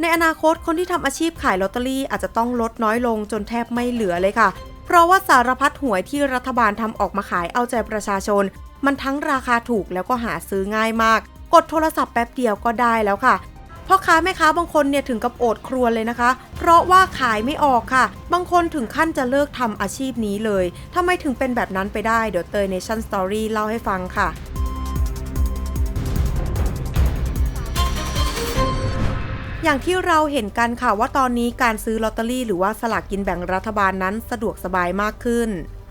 ในอนาคตคนที่ทำอาชีพขายลอตเตอรี่อาจจะต้องลดน้อยลงจนแทบไม่เหลือเลยค่ะ เพราะว่าสารพัดหวยที่รัฐบาลทำออกมาขายเอาใจประชาชน มันทั้งราคาถูกแล้วก็หาซื้อง่ายมาก กดโทรศัพท์แป๊บเดียวก็ได้แล้วค่ะพ่อค้าแม่ค้าบางคนเนี่ยถึงกับโอดครวญเลยนะคะ เพราะว่าขายไม่ออกค่ะ บางคนถึงขั้นจะเลิกทำอาชีพนี้เลยทำไมถึงเป็นแบบนั้นไปได้เดี๋ยวเตย Nation Story เล่าให้ฟังค่ะ อย่างที่เราเห็นกันค่ะว่าตอนนี้การซื้อลอตเตอรี่หรือว่าสลากกินแบ่งรัฐบาลนั้นสะดวกสบายมากขึ้น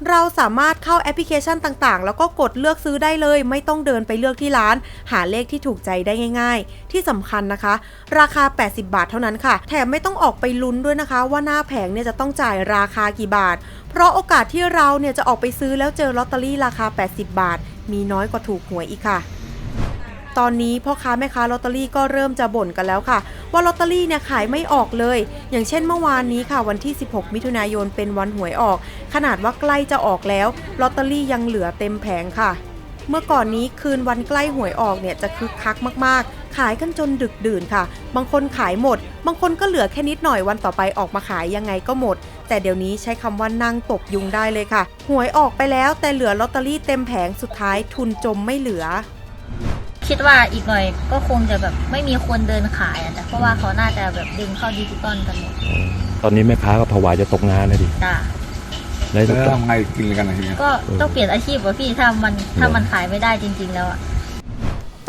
เราสามารถเข้าแอปพลิเคชันต่างๆ แล้วก็กดเลือกซื้อได้เลย ไม่ต้องเดินไปเลือกที่ร้าน หาเลขที่ถูกใจได้ง่าย ๆ ที่สำคัญนะคะ ราคา 80 บาทเท่านั้นค่ะ แถมไม่ต้องออกไปลุ้นด้วยนะคะ ว่าหน้าแผงเนี่ยจะต้องจ่ายราคากี่บาท เพราะโอกาสที่เราเนี่ยจะออกไปซื้อแล้วเจอลอตเตอรี่ราคา 80 บาท มีน้อยกว่าถูกหวยอีกค่ะ ตอนนี้พ่อค้าแม่ค้าลอตเตอรี่ก็เริ่มจะบ่นกันแล้วค่ะ ว่าลอตเตอรี่เนี่ยขายไม่ออกเลย อย่างเช่นเมื่อวานนี้ค่ะวันที่ 16 มิถุนายนเป็นวันหวยออก ขนาดว่าใกล้จะออกแล้วลอตเตอรี่ยังเหลือเต็มแผงค่ะ เมื่อก่อนนี้คืนวันใกล้หวยออกเนี่ยจะคึกคักมากๆ ขายกันจนดึกดื่นค่ะ บางคนขายหมด บางคนก็เหลือแค่นิดหน่อยวันต่อไปออกมาขายยังไงก็หมด แต่เดี๋ยวนี้ใช้คำว่านั่งตกยุงได้เลยค่ะ หวยออกไปแล้วแต่เหลือลอตเตอรี่เต็มแผงสุดท้ายทุนจมไม่เหลือ คิดว่าอีกหน่อยก็คงจะแบบไม่มีคนเดินขายอะจ้ะเพราะว่าเขาน่าจะแบบดึงเข้าดิจิตอลกันหมดตอนนี้แม่ค้าก็ผวาจะตกงานเลยดิจ้ะได้แล้วทำไงกินกันอะไรเงี้ยก็ต้องเปลี่ยนอาชีพว่ะพี่ถ้ามันถ้ามันขายไม่ได้จริง ๆ แล้วอะ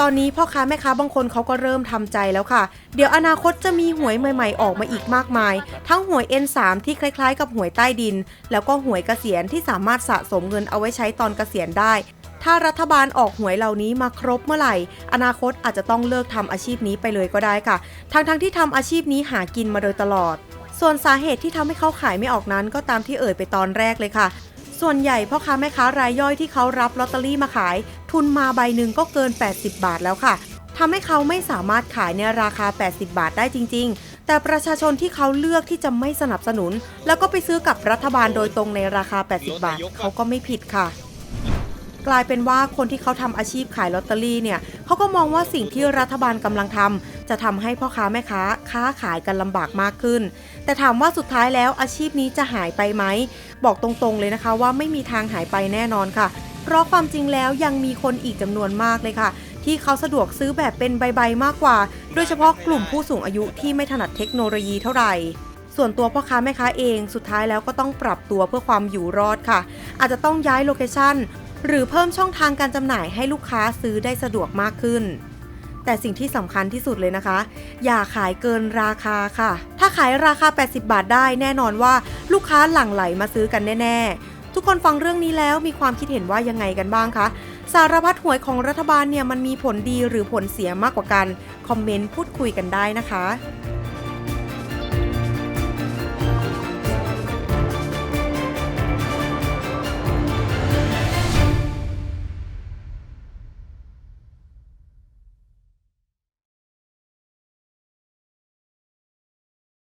ตอนนี้พ่อค้าแม่ค้าบางคนเขาก็เริ่มทำใจแล้วค่ะ เดี๋ยวอนาคตจะมีหวยใหม่ๆออกมาอีกมากมาย ทั้งหวย N3 ที่คล้ายๆ กับหวยใต้ดิน แล้วก็หวยเกษียณที่สามารถสะสมเงินเอาไว้ใช้ตอนเกษียณได้ ถ้ารัฐบาลออกหวยเหล่านี้มาครบเมื่อไหร่ อนาคตอาจจะต้องเลิกทำอาชีพนี้ไปเลยก็ได้ค่ะ ทั้งๆที่ทำอาชีพนี้หากินมาโดยตลอด ส่วนสาเหตุที่ทำให้เขาขายไม่ออกนั้น ก็ตามที่เอ่ยไปตอนแรกเลยค่ะ ส่วนใหญ่พ่อค้าแม่ค้ารายย่อยที่เขารับลอตเตอรี่มาขาย ทุนมาใบหนึ่งก็เกิน 80 บาทแล้วค่ะทำให้เขาไม่สามารถขายในราคา 80 บาทได้จริง ๆ แต่ประชาชนที่เขาเลือกที่จะไม่สนับสนุน แล้วก็ไปซื้อกับรัฐบาลโดยตรงในราคา 80 บาทเขาก็ไม่ผิดค่ะ กลายเป็นว่าคนที่เขาทำอาชีพขายลอตเตอรี่เนี่ยเขาก็มองว่าสิ่งที่รัฐบาลกำลังทำจะทำให้พ่อค้าแม่ค้าค้าขายกันลำบากมากขึ้น แต่ถามว่าสุดท้ายแล้วอาชีพนี้จะหายไปไหม บอกตรงๆเลยนะคะว่าไม่มีทางหายไปแน่นอนค่ะ เพราะความจริงแล้วยังมีคนอีกจำนวนมากเลยค่ะ ที่เขาสะดวกซื้อแบบเป็นใบๆมากกว่า โดยเฉพาะกลุ่มผู้สูงอายุที่ไม่ถนัดเทคโนโลยีเท่าไหร่ส่วนตัวพ่อค้าแม่ค้าเองสุดท้ายแล้วก็ต้องปรับตัวเพื่อความอยู่รอดค่ะ อาจจะต้องย้ายโลเคชั่น หรือเพิ่มช่องทางการจำหน่ายให้ลูกค้าซื้อได้สะดวกมากขึ้น แต่สิ่งที่สำคัญที่สุดเลยนะคะ อย่าขายเกินราคาค่ะ ถ้าขายราคา 80 บาทได้แน่นอนว่าลูกค้าหลั่งไหลมาซื้อกันแน่ ๆ ทุกคนฟังเรื่องนี้แล้วมีความคิดเห็นว่ายังไงกันบ้างคะสารพัดหวยของรัฐบาลเนี่ยมันมีผลดีหรือผลเสียมากกว่ากัน คอมเมนต์พูดคุยกันได้นะคะ